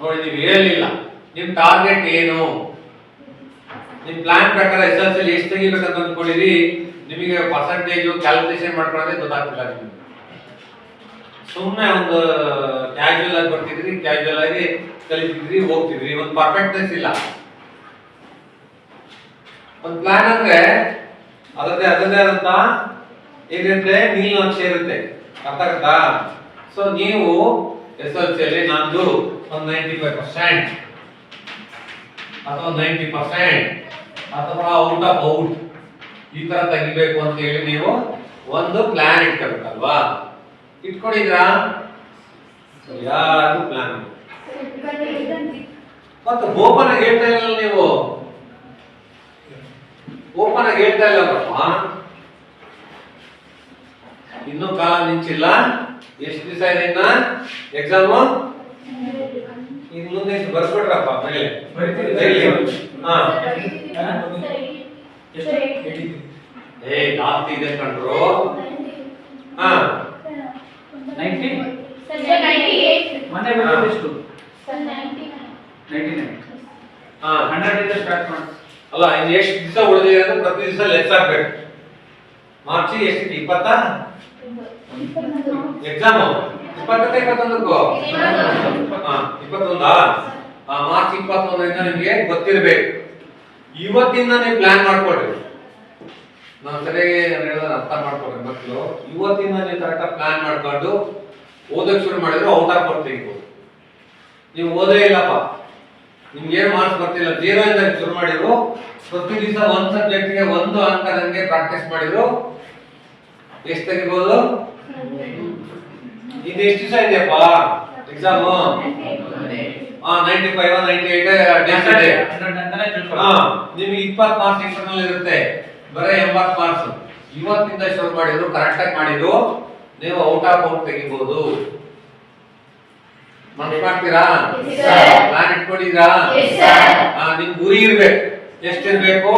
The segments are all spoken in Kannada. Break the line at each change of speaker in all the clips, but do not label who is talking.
ನೋಡಿ, ನೀವು ಹೇಳಲಿಲ್ಲ ನಿಮ್ ಟಾರ್ಗೆಟ್ ಏನು? ನಿಮ್ ಪ್ಲಾನ್ ಪ್ರಕಾರ ಎಸ್ ಎಲ್ ಸಿ ಎಷ್ಟು ತೆಗಿಬೇಕಂತ ಅಂದ್ಕೊಂಡಿರಿ, ನಿಮಗೆ ಪರ್ಸೆಂಟೇಜು ಕ್ಯಾಲ್ಕುಲೇಷನ್ ಮಾಡ್ಕೊಳ್ಳೋದೇ ಗೊತ್ತಾಗ್ತಿಲ್ಲ ನಿಮ್ಗೆ. ಸುಮ್ಮನೆ ಒಂದು ಕ್ಯಾಶುವಲ್ ಆಗಿ ಬರ್ತಿದ್ರಿ ಕ್ಯಾಶುವಲ್ ಆಗಿ ಕಲಿತಿದ್ರಿ, ಹೋಗ್ತಿದ್ರಿ. ಒಂದು ಪರ್ಫೆಕ್ಟ್ನೆಸ್ ಇಲ್ಲ. ಒಂದು ಪ್ಲಾನ್ ಅಂದ್ರೆ ಅದರದೇ ಅದರದೇ ಆದಂತ ಏನಿರುತ್ತೆ? ನೀಲನಕ್ಷೆ ಇರುತ್ತೆ. ಅರ್ಥ ಆಗುತ್ತಾ? ಸೊ ನೀವು ಎಸ್ ಎಲ್ ಸಿಯಲ್ಲಿ ನಂದು ಒಂದು ನೈಂಟಿ ಫೈವ್ ಪರ್ಸೆಂಟ್ ಅಥವಾ ನೈಂಟಿ ಪರ್ಸೆಂಟ್ ಅಥವಾ ಔಟ್ ಆಫ್ ಔಟ್ ಈ ತೆಗಿಬೇಕು ಅಂತ ಹೇಳಿ ನೀವು ಒಂದು ಪ್ಲಾನ್ ಇಟ್ಕೋಬೇಕಲ್ವಾ? ಇಟ್ಕೊಂಡಿದ್ರಾ ಯಾರು ಪ್ಲಾನ್ ಮತ್ತೆ ಆಗಿ ಹೇಳ್ತಾ ಇಲ್ಲ ನೀವು? ಓಪನ್ ಹೇಳ್ತಾ ಇಲ್ಲ ಇನ್ನೂ ಕಾಲ ನಿಂಚಿಲ್ಲ ಎಷ್ಟು ದಿವಸ ಇದೆ ಎಕ್ಸಾಮು ಇನ್ನು ಮುಂದೆ ಬರ್ಸ್ಬಿಟ್ರಪ್ಪ ಮೇಲೆ ಹಾ.
ಎಷ್ಟು?
ಏ ಜಾಸ್ತಿ ಇದೆ ಕಂಡ್ರು ಹಾ.
ನೈಂಟಿ ಮನೆ
ಹಾ.
ಬಂದಿದ್ದು ಎಷ್ಟು ನೈಂಟಿ ನೈನ್.
ಹಾ.
ಹಂಡ್ರೆಡ್ ಇಂದ ಸ್ಟಾರ್ಟ್ ಮಾಡಿ
ಅಲ್ಲ ಇನ್ನು ಎಷ್ಟು ದಿವಸ ಉಳಿದಿದೆ ಅಂತ ಪ್ರತಿ ದಿವಸ ಲೆಸ್ ಆಗ್ಬೇಕು ಮಾರ್ಚ್ ಎಷ್ಟಿದೆ ಇಪ್ಪತ್ತ? ಎಕ್ಸಾಮು ಇಪ್ಪತ್ತಕ್ಕೆ ಇಪ್ಪತ್ತೊಂದಕ್ಕೂ? ಇಪ್ಪತ್ತೊಂದಾ. ಆ ಮಾರ್ಚ್ ಇಪ್ಪತ್ತೊಂದರಿಂದ ನಿಮಗೆ ಗೊತ್ತಿರಬೇಕು. ಇವತ್ತಿಂದ ನೀವು ಪ್ಲಾನ್ ಮಾಡ್ಕೊಳ್ರಿ. ನಾನು ಸರಿಯಾಗಿ ಹೇಳಿದ್ರೆ ಅರ್ಥ ಮಾಡ್ಕೊಳ್ರಿ ಮಕ್ಕಳು ಇವತ್ತಿಂದ ನೀವು ಕರೆಕ್ಟಾಗಿ ಪ್ಲಾನ್ ಮಾಡ್ಕೊಂಡು ಓದೋಕೆ ಶುರು ಮಾಡಿದ್ರು ಔಟ್ ಆಫ್ ತೆಗಿಬೋದು. ನೀವು ಓದೇ ಇಲ್ಲಪ್ಪ. ನಿಮ್ಗೆ ಏನು ಮಾರ್ಕ್ಸ್ ಬರ್ತಿಲ್ಲ. ಜೀರೋ ಇಂದ ಶುರು ಮಾಡಿದ್ರು. ಪ್ರತಿ ದಿವಸ ಒಂದು ಸಬ್ಜೆಕ್ಟ್ಗೆ ಒಂದು ಅಂಕದಂಗೆ ಪ್ರಾಕ್ಟೀಸ್ ಮಾಡಿದ್ರು. ಎಷ್ಟು ತೆಗಿಬೋದು? ಇದು ಎಷ್ಟು ದಿವಸ ಇದೆಯಪ್ಪ? ಎಕ್ಸಾಮು ಹಾ ninety five ninety eight days ಇದೆ ಹಾ ನಿಮ್ಗೆ ಇಪ್ಪತ್ತು ಮಾರ್ಕ್ಸ್ ಇಂಟರ್ನಲ್ ಇರುತ್ತೆ. ಬರೀ ಎಂಬತ್ತು ಮಾರ್ಕ್ಸ್ ಇವತ್ತಿಂದ ಶುರು ಮಾಡಿದ್ರು ಕರೆಕ್ಟ್ ಆಗಿ ಮಾಡಿದ್ರು. ನೀವು ಔಟ್ ಆಫ್ ಔಟ್ ತೆಗಿಬಹುದು ಮನ್ಸ್ ಮಾಡ್ತೀರಾ. ಪ್ಲಾನ್ ಇಟ್ಕೊಂಡಿದ್ದೀರಾ. ಹಾ ನಿಮ್ ಗುರಿ ಇರ್ಬೇಕು. ಎಷ್ಟಿರ್ಬೇಕು?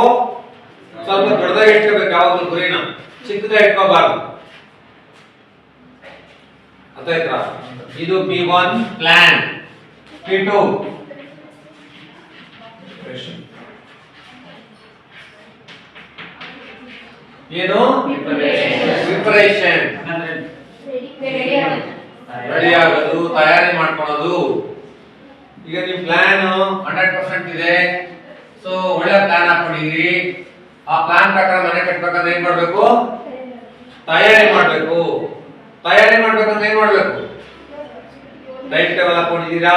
ಸ್ವಲ್ಪ ದೊಡ್ಡದಾಗಿ ಇಟ್ಕೋಬೇಕು ಯಾವಾಗಲೂ ಗುರಿನ. ಚಿಕ್ಕದಾಗಿ ಇಟ್ಕೋಬಾರ್ದು. ಇದು P one plan P two. ಏನು? ಪ್ರಿಪರೇಷನ್ ರೆಡಿ ಆಗೋದು, ತಯಾರಿ ಮಾಡ್ಕೊಳ್ಳೋದು. ಈಗ ನಿಮ್ ಪ್ಲಾನ್ ಹಂಡ್ರೆಡ್ ಪರ್ಸೆಂಟ್ ಇದೆ. ಸೊ ಒಳ್ಳೆ ಪ್ಲಾನ್ ಹಾಕೊಂಡಿದ್ರಿ ಆ ಪ್ಲಾನ್ ಪ್ರಕಾರ ಮನೆ ಕಟ್ಬೇಕಂದ್ರೆ ಏನ್ ಮಾಡ್ಬೇಕು? ತಯಾರಿ ಮಾಡ್ಬೇಕು. ತಯಾರಿ ಮಾಡ್ಬೇಕಂದ್ರೆ ಏನ್ ಮಾಡ್ಬೇಕು? Time table ಹಾಕೊಂಡಿದ್ದೀರಾ?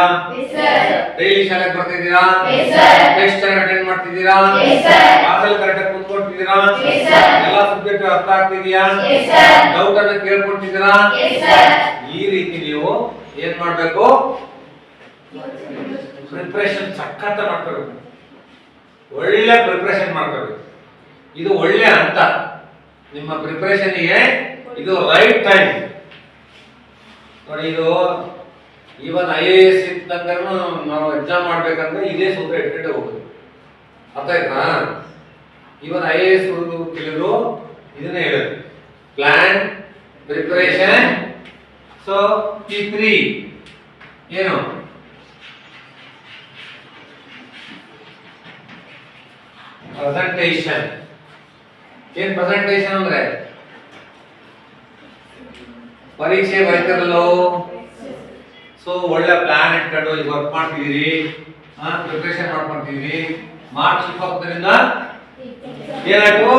ಡೈಲಿ ಶಾಲೆಗೆ ಬರ್ತಿದ್ದೀರಾ. ಟೆಸ್ಟ್ ಚೆನ್ನಾಗಿ ಅಟೆಂಡ್ ಮಾಡ್ತಿದ್ದೀರಾ? ಕ್ಲಾಸಲ್ಲಿ ಕರೆಕ್ಟಾಗಿ ಕುತ್ಕೊಳ್ತಿದ್ದೀರಾ. ಎಲ್ಲ ಸಬ್ಜೆಕ್ಟ್ ಅರ್ಥ ಆಗ್ತಿದ್ಯಾ. ಡೌಟ್ ಅನ್ನ ಕೇಳ್ಕೊಳ್ತಿದ್ದೀರಾ? ಈ ರೀತಿ ನೀವು ಏನ್ ಮಾಡ್ಬೇಕು? ಪ್ರಿಪ್ರೇಷನ್ ಸಖತ್ತ ಮಾಡ್ಕೋಬೇಕು. ಒಳ್ಳೆ ಪ್ರಿಪ್ರೇಷನ್ ಮಾಡ್ಕೋಬೇಕು. ಇದು ಒಳ್ಳೆ ಹಂತ. ನಿಮ್ಮ ಪ್ರಿಪ್ರೇಷನ್ಗೆ ಇದು ರೈಟ್ ಟೈಮ್ ನೋಡಿ ಇದು ಇವನ್ ಐ ಎ ಎಸ್ ಇದ್ದಂಗೂ ನಾವು ಎಕ್ಸಾಮ್ ಮಾಡ್ಬೇಕಂದ್ರೆ ಇದೇ ಸೂತ್ರ ಇಟ್ಕೊಂಡೆ ಹೋಗುದು. ಅರ್ಥ ಆಯ್ತಾ ಐ ಎ ಎಸ್ ಒಂದು ತಿಳಿದ್ರು ಇದನ್ನ ಹೇಳೋದು. Plan preparation so P three ಏನು? ಪ್ರೆಸೆಂಟೇಷನ್ ಏನ್ ಪ್ರೆಸೆಂಟೇಷನ್ ಅಂದ್ರೆ? ಪರೀಕ್ಷೆ ಬರೀತಿರಲ್ಲೋ? ಸೊ ಒಳ್ಳೆ ಪ್ಲಾನ್ ಇಟ್ಕೊಂಡು ಈಗ ವರ್ಕ್ ಮಾಡ್ತಿದ್ದೀರಿ ಪ್ರಿಪ್ರೇಷನ್ ಮಾಡ್ಕೊಂತಿದ್ದೀರಿ ಮಾರ್ಚ್ ಇಪ್ಪತ್ತರಿಂದ ಏನಾಯ್ತು?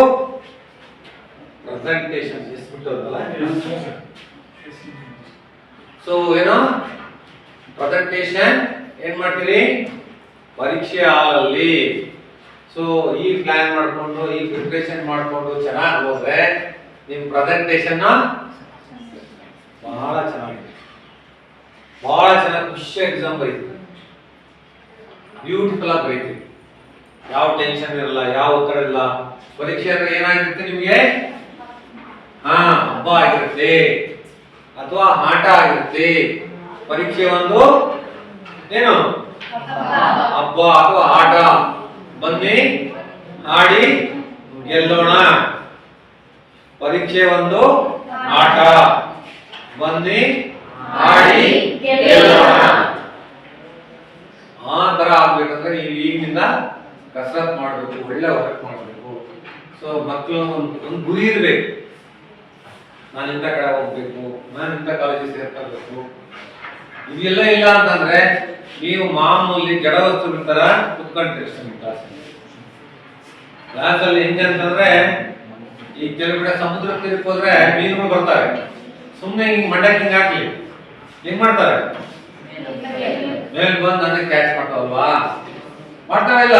ಪ್ರೆಸೆಂಟೇಷನ್ ಸೊ ಏನು? ಪ್ರೆಸೆಂಟೇಷನ್ ಏನ್ ಮಾಡ್ತೀರಿ? ಪರೀಕ್ಷೆ ಹಾಲಲ್ಲಿ. ಸೊ ಈ ಪ್ಲಾನ್ ಮಾಡಿಕೊಂಡು, ಈ ಪ್ರಿಪ್ರೇಷನ್ ಮಾಡಿಕೊಂಡು ಚೆನ್ನಾಗಿ ಹೋದ್ರೆ ನಿಮ್ ಪ್ರೆಸೆಂಟೇಷನ್ ಬಹಳ ಚೆನ್ನಾಗಿದೆ. ಬಹಳ ಚೆನ್ನಾಗಿ ಖುಷಿ ಎಕ್ಸಾಮ್ ಬರೀತೀವಿ ಬ್ಯೂಟಿಫುಲ್ ಆಗಿ ಬರೀತೀವಿ ಯಾವ ಟೆನ್ಷನ್ ಇರಲ್ಲ, ಯಾವ ಒತ್ತಡ ಇಲ್ಲ ಪರೀಕ್ಷೆ ಅಂದ್ರೆ ಏನಾಗಿರುತ್ತೆ ನಿಮಗೆ? ಹಾ, ಹಬ್ಬ ಆಗಿರುತ್ತೆ. ಅಥವಾ ಆಟ ಆಗಿರುತ್ತೆ. ಪರೀಕ್ಷೆ ಒಂದು ಏನು? ಹಬ್ಬ ಅಥವಾ ಆಟ. ಬನ್ನಿ, ಆಡಿ, ಗೆಲ್ಲೋಣ. ಪರೀಕ್ಷೆ ಒಂದು ಆಟ. ಬನ್ನಿ ಆ ಗೆಲ್ಲೋಣ ಆಗ್ಬೇಕಂದ್ರೆ ನೀವು ಈಗಿನಿಂದ ಕಸರತ್ ಮಾಡಬೇಕು ಒಳ್ಳೆ ವರ್ಕ್ ಮಾಡಬೇಕು. ಸೊ ಮಕ್ಕಳು ಒಂದು ಒಂದು ಗುರಿ ಇರಬೇಕು. ನಾನು ಇಂಥ ಕಡೆ ಹೋಗ್ಬೇಕು ನಾನು ಇಂಥ ಕಾಲೇಜಿಗೆ ಸೇರ್ಕೋಬೇಕು ಇದೆಲ್ಲ ಇಲ್ಲ ಅಂತಂದ್ರೆ ನೀವು ಮಾಮೂಲಿ ಜಡ ವಸ್ತುಗಳ ತರ ಕುತ್ಕೊಂಡಿರ್ತೀನಿ ಕ್ಲಾಸ್ ಕ್ಲಾಸಲ್ಲಿ ಹೆಂಗೆ ಅಂತಂದ್ರೆ ಈ ಕೆಲವು ಕಡೆ ಸಮುದ್ರ ತೀರ್ಕೋದ್ರೆ ಹೋದ್ರೆ ಮೀನುಗಳು ಬರ್ತಾರೆ ಸುಮ್ಮನೆ ಹಿಂಗೆ ಮಂಡಕ್ಕೆ ಹಿಂಗೆ ಹಾಕ್ಲಿ. ಹೆಂಗ್ ಮಾಡ್ತಾರೆ. ಮೇಲೆ ಬಂದು ನನಗೆ ಕ್ಯಾಚ್ ಮಾಡ್ತಾವಲ್ವಾ?
ಮಾಡ್ತಾರ ಇಲ್ಲ.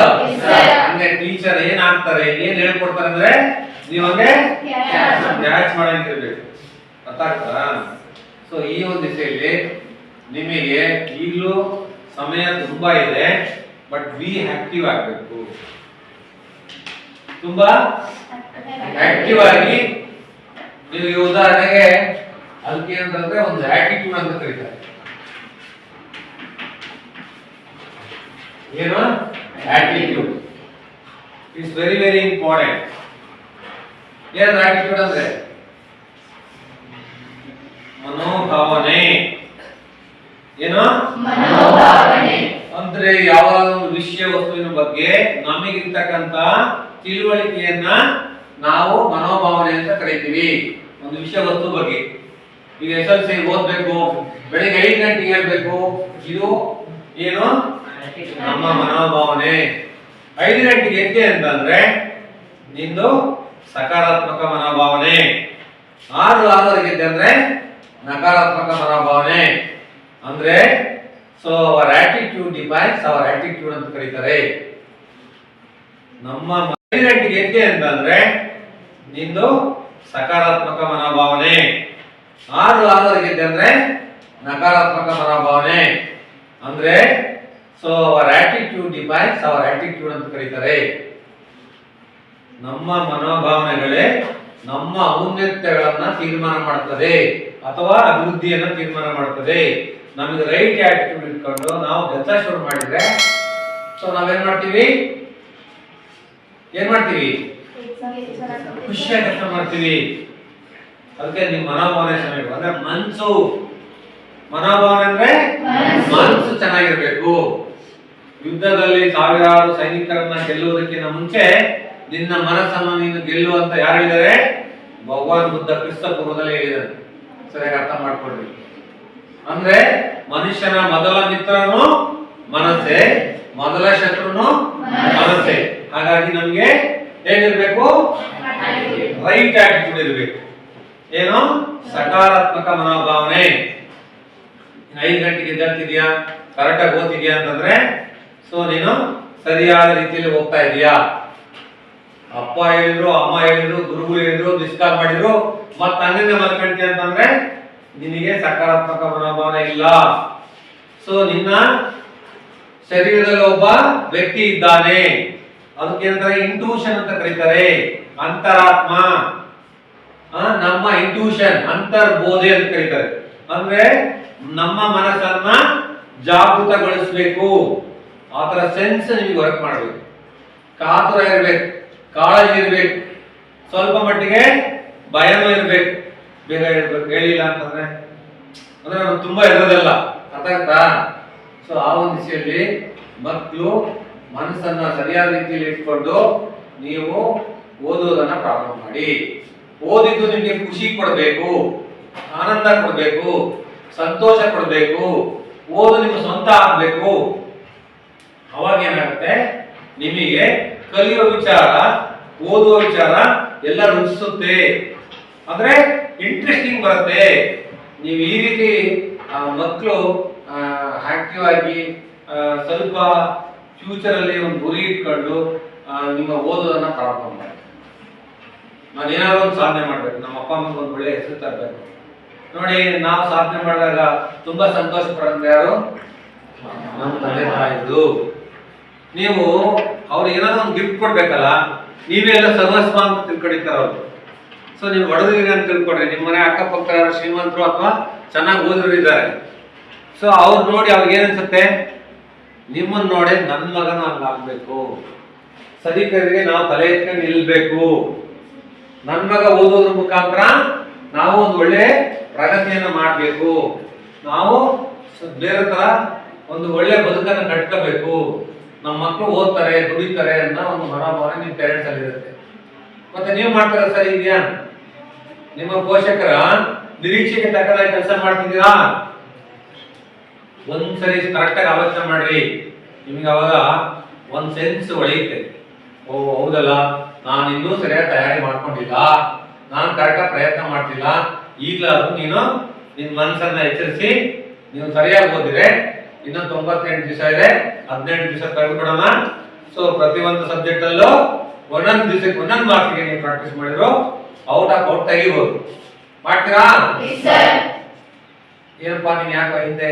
ಹಂಗೆ ಟೀಚರ್ ಏನ್ ಆಗ್ತಾರೆ ಏನ್ ಹೇಳ್ಕೊಡ್ತಾರೆ ಅಂದ್ರೆ ನೀವು ಹಂಗೆ ಕ್ಯಾಚ್ ಮಾಡಂಗಿರ್ಬೇಕು. ಅರ್ಥ ಸೊ ಈ ಒಂದು ದಿಸೆಯಲ್ಲಿ ನಿಮಗೆ ಈಗಲೂ ಸಮಯ ತುಂಬಾ ಇದೆ ಬಟ್ ವಿ ಆಕ್ಟಿವ್ ಆಗ್ಬೇಕು. ತುಂಬಾ ಆಕ್ಟಿವ್ ಆಗಿ ನೀವು ಉದಾಹರಣೆಗೆ ಅದಕ್ಕೆ ಅಂತಂದ್ರೆ ಒಂದು ಆಟಿಟ್ಯೂಡ್ ಅಂತ ಕರೀತಾರೆ. ಏನು? Attitude it's very very important ಏನಂದ್ರೆ ಆಟಿಟ್ಯೂಡ್ ಅಂದ್ರೆ? ಮನೋಭಾವನೆ. ಏನು?
ಮನೋಭಾವನೆ.
ಅಂದ್ರೆ ಯಾವ ಒಂದು ವಿಷಯ ವಸ್ತುವಿನ ಬಗ್ಗೆ ನಮಗಿರ್ತಕ್ಕಂತ ತಿಳುವಳಿಕೆಯನ್ನ ನಾವು ಮನೋಭಾವನೆ ಅಂತ ಕರಿತೀವಿ. ಒಂದು ವಿಷಯ ವಸ್ತು ಬಗ್ಗೆ. ಈಗ ಎಸ್ ಎಲ್ ಸಿ ಓದ್ಬೇಕು, ಬೆಳಿಗ್ಗೆ ಐದು ಗಂಟೆಗೆ ಹೇಳ್ಬೇಕು ಇದು ಏನು? ನಮ್ಮ ಮನೋಭಾವನೆ. ಐದು ಗಂಟೆಗೆ ಎದ್ದೆ ಅಂತಂದ್ರೆ ನಿಂದು ಸಕಾರಾತ್ಮಕ ಮನೋಭಾವನೆ. ಆರು ಆರವರೆಗೆ ಎದ್ದೆ ಅಂದ್ರೆ ನಕಾರಾತ್ಮಕ ಮನೋಭಾವನೆ. ಅಂದ್ರೆ so our attitude defines our attitude ಅಂತ ಕರೀತಾರೆ. ನಮ್ಮ ಐದು ಗಂಟೆಗೆ ಎದ್ದೆ ಅಂತಂದ್ರೆ ನಿಂದು ಸಕಾರಾತ್ಮಕ ಮನೋಭಾವನೆ. ಆರು ಆರೋಗ್ಯತೆ ಅಂದ್ರೆ ನಕಾರಾತ್ಮಕ ಮನೋಭಾವನೆ. ಅಂದ್ರೆ so our attitude defines our attitude ಅಂತ ಕರೀತಾರೆ. ನಮ್ಮ ಮನೋಭಾವನೆಗಳೇ ನಮ್ಮ ಔನ್ನತ್ಯಗಳನ್ನ ತೀರ್ಮಾನ ಮಾಡ್ತದೆ ಅಥವಾ ಅಭಿವೃದ್ಧಿಯನ್ನ ತೀರ್ಮಾನ ಮಾಡ್ತದೆ. ನಮಗೆ ರೈಟ್ ಆಟಿಟ್ಯೂಡ್ ಇಟ್ಕೊಂಡು ನಾವು ಕೆಲಸ ಶುರು ಮಾಡಿದ್ರೆ ಸೊ ನಾವೇನ್ ಮಾಡ್ತೀವಿ? ಏನ್ ಮಾಡ್ತೀವಿ? ಖುಷಿಯಾಗಿ ಕೆಲಸ ಮಾಡ್ತೀವಿ. ಅದಕ್ಕೆ ನಿಮ್ ಮನೋಭಾವನೆ ಚೆನ್ನಾಗಿ ಅಂದ್ರೆ ಮನ್ಸು. ಮನೋಭಾವನೆ ಅಂದ್ರೆ
ಮನಸ್ಸು.
ಮನಸ್ಸು ಚೆನ್ನಾಗಿರ್ಬೇಕು. ಯುದ್ಧದಲ್ಲಿ ಸಾವಿರಾರು ಸೈನಿಕರನ್ನ ಗೆಲ್ಲುವುದಕ್ಕಿಂತ ಮುಂಚೆ ನಿನ್ನ ಮನಸ್ಸನ್ನು ನೀನು ಗೆಲ್ಲುವಂತ ಯಾರು ಹೇಳಿದರೆ ಭಗವಾನ್ ಬುದ್ಧ ಕ್ರಿಸ್ತ ಪೂರ್ವದಲ್ಲಿ ಹೇಳಿದ್ದಾರೆ. ಸರಿಯಾಗಿ ಅರ್ಥ ಮಾಡ್ಕೊಳ್ರಿ. ಅಂದ್ರೆ ಮನುಷ್ಯನ ಮೊದಲ ಮಿತ್ರನು ಮನಸ್ಸೇ ಮೊದಲ ಶತ್ರುನು ಮನಸ್ಸೆ. ಹಾಗಾಗಿ ನಮ್ಗೆ ಹೇಗಿರ್ಬೇಕು? ರೈಟ್ ಆಟಿಟ್ಯೂಡ್ ಇರಬೇಕು. ಏನು? ಸಕಾರಾತ್ಮಕ ಮನೋಭಾವನೆ. ಐದು ಗಂಟೆಗೆ ಎದ್ದೇಳ್ತಿದ್ಯಾ? ಕರೆಕ್ಟಾಗಿ ಓದ್ತಿದ್ಯಾ ಅಂತಂದ್ರೆ, ಸೊ ನೀನು ಸರಿಯಾದ ರೀತಿಯಲ್ಲಿ ಹೋಗ್ತಾ ಇದೀಯಾ ಅಪ್ಪ ಹೇಳಿದ್ರು, ಅಮ್ಮ ಹೇಳಿದ್ರು, ಗುರುಗಳು ಹೇಳಿದ್ರು ಡಿಸ್ಕಾಲ್ ಮಾಡಿದ್ರು, ಮತ್ತ ಹಂಗಂಗೆ ಮಲ್ಕೊಂತೀಯ ಅಂತಂದ್ರೆ, ನಿನಗೆ ಸಕಾರಾತ್ಮಕ ಮನೋಭಾವನೆ ಇಲ್ಲ. ಸೊ ನಿನ್ನ ಶರೀರದಲ್ಲಿ ಒಬ್ಬ ವ್ಯಕ್ತಿ ಇದ್ದಾನೆ. ಅದಕ್ಕೆ ಅಂತಾರೆ ಇಂಟ್ಯೂಷನ್ ಅಂತ ಕರೀತಾರೆ. ಅಂತರಾತ್ಮ. ನಮ್ಮ ಇಂಟ್ಯೂಷನ್ ಅಂತರ್ಬೋಧೆ ಅಂತ ಕರೀತಾರೆ. ಅಂದ್ರೆ ನಮ್ಮ ಮನಸ್ಸನ್ನ ಜಾಗೃತಗೊಳಿಸಬೇಕು. ಆತರ ಸೆನ್ಸ್ ನಿಮಗೆ ವರ್ಕ್ ಮಾಡಬೇಕು. ಕಾತುರ ಇರ್ಬೇಕು, ಕಾಳಜಿ ಇರ್ಬೇಕು. ಸ್ವಲ್ಪ ಮಟ್ಟಿಗೆ ಭಯನೂ ಇರ್ಬೇಕು. ಬೇಗ ಹೇಳ್ಬೇಕು, ಹೇಳಿಲ್ಲ ಅಂತಂದ್ರೆ, ಅಂದ್ರೆ ನಮ್ಗೆ ತುಂಬಾ ಇರೋದಲ್ಲ ಅರ್ಥ ಆಯ್ತಾ ಸೊ ಆ ಒಂದು ಮಕ್ಕಳು ಮನಸ್ಸನ್ನ ಸರಿಯಾದ ರೀತಿಯಲ್ಲಿ ಇಟ್ಕೊಂಡು ನೀವು ಓದೋದನ್ನ ಪ್ರಾರಂಭ ಮಾಡಿ. ಓದಿದ್ದು ನಿಮಗೆ ಖುಷಿ ಕೊಡಬೇಕು, ಆನಂದ ಕೊಡಬೇಕು, ಸಂತೋಷ ಕೊಡಬೇಕು, ಓದು ನಿಮ್ಮ ಸ್ವಂತ ಆಗಬೇಕು. ಅವಾಗ ಏನಾಗುತ್ತೆ? ನಿಮಗೆ ಕಲಿಯೋ ವಿಚಾರ, ಓದುವ ವಿಚಾರ ಎಲ್ಲ ರುಚಿಸುತ್ತೆ. ಅಂದ್ರೆ ಇಂಟ್ರೆಸ್ಟಿಂಗ್ ಬರುತ್ತೆ. ನೀವು ಈ ರೀತಿ ಮಕ್ಕಳು ಆಕ್ಟಿವ್ ಆಗಿ ಸ್ವಲ್ಪ ಫ್ಯೂಚರ್ ಅಲ್ಲಿ ಒಂದು ಗುರಿ ಇಟ್ಕೊಂಡು ನಿಮ್ಮ ಓದೋದನ್ನ ಪ್ರಾರಂಭ ಮಾಡಿ ನಾನು ಏನಾದ್ರೂ ಒಂದು ಸಾಧನೆ ಮಾಡ್ಬೇಕು, ನಮ್ಮ ಅಪ್ಪ ಅಮ್ಮ ಒಂದು ಒಳ್ಳೆ ಹೆಸರು ತರಬೇಕು. ನೋಡಿ, ನಾವು ಸಾಧನೆ ಮಾಡಿದಾಗ ತುಂಬಾ ಸಂತೋಷ ಯಾರು? ನಮ್ಮ ತಂದೆ ತಾಯಿದು ನೀವು ಅವ್ರಿಗೆ ಏನಾದ್ರು ಒಂದು ಗಿಫ್ಟ್ ಕೊಡ್ಬೇಕಲ್ಲ, ನೀವೇ ಎಲ್ಲ ಸರ್ವಸ್ವ ಅಂತ ತಿಳ್ಕೊಂಡಿರ್ತಾರ ಅವ್ರು. ಸೊ ನೀವು ಹೊಡೆದ್ರಿಗೆ ಅಂತ ತಿಳ್ಕೊಡ್ರಿ ನಿಮ್ಮ ಮನೆ ಅಕ್ಕಪಕ್ಕ ಶ್ರೀಮಂತರು ಅಥವಾ ಚೆನ್ನಾಗಿ ಓದಿದ್ರು ಇದ್ದಾರೆ. ಸೊ ಅವ್ರು ನೋಡಿ ಅವ್ರಿಗೆ ನಿಮ್ಮನ್ನು ನಿಮ್ಮನ್ನ ನೋಡಿ ನನ್ನ ಮಗನ ಹಂಗಾಗ್ಬೇಕು. ಸದಿಕರಿಗೆ ನಾವು ತಲೆ ಎತ್ಕೊಂಡು ನಿಲ್ಬೇಕು. ನನ್ನ ಮಗ ಓದೋದ್ರ ಮುಖಾಂತರ ನಾವು ಒಂದು ಒಳ್ಳೆ ಪ್ರಗತಿಯನ್ನು ಮಾಡಬೇಕು. ನಾವು ಬೇರೆ ತರ ಒಂದು ಒಳ್ಳೆ ಬದುಕನ್ನು ಕಟ್ಕೋಬೇಕು. ನಮ್ಮ ಮಕ್ಕಳು ಓದ್ತಾರೆ, ದುಡಿತಾರೆ ಅನ್ನೋ ಒಂದು ಮನೋಭಾವನೆ ನಿಮ್ಮ ಪೇರೆಂಟ್ಸ್ ಅಲ್ಲಿ ಇರುತ್ತೆ. ಮತ್ತೆ ನೀವು ಮಾಡ್ತೀರಾ ಸರಿ ಇದೆಯಾ ನಿಮ್ಮ ಪೋಷಕರ ನಿರೀಕ್ಷೆಗೆ ತಕ್ಕದಾಗಿ ಕೆಲಸ ಮಾಡ್ತಿದ್ದೀರಾ? ಒಂದ್ಸರಿ ಕರೆಕ್ಟಾಗಿ ಆಲೋಚನೆ ಮಾಡ್ರಿ. ನಿಮ್ಗೆ ಅವಾಗ ಒಂದ್ ಸೆನ್ಸ್ ಒಳೆಯುತ್ತೆ ಓ, ಹೌದಲ್ಲ? ನಾನು ಇನ್ನೂ ಸರಿಯಾಗಿ ತಯಾರಿ ಮಾಡ್ಕೊಂಡಿಲ್ಲ. ನಾನು ಕರೆಕ್ಟಾಗಿ ಪ್ರಯತ್ನ ಮಾಡ್ತಿಲ್ಲ. ಈಗಲಾದ್ರೂ ನೀನು ನಿನ್ನ ಮನಸ್ಸನ್ನ ಎಚ್ಚರಿಸಿ ನೀವು ಸರಿಯಾಗಿ ಓದಿದ್ರೆ ಇನ್ನು ತೊಂಬತ್ತೆಂಟು ದಿವಸ ಇದೆ ಹದಿನೆಂಟು ದಿವಸ ತೆಗೆದುಬಿಡೋಣ ಸೊ ಪ್ರತಿ ಸಬ್ಜೆಕ್ಟಲ್ಲೂ ಸಬ್ಜೆಕ್ಟ್ ಅಲ್ಲೂ ಒಂದೊಂದು ದಿವಸಕ್ಕೆ ಒಂದೊಂದು ಮಾರ್ಕ್ಸ್ಗೆ ನೀವು ಪ್ರಾಕ್ಟೀಸ್ ಮಾಡಿದ್ರು ಔಟ್ ಆಫ್ ಔಟ್ ತೆಗಿಬೋದು. ಮಾಡ್ತೀರಾ. ಏನಪ್ಪಾ ನೀನ್ ಯಾಕೆ ಹಿಂದೆ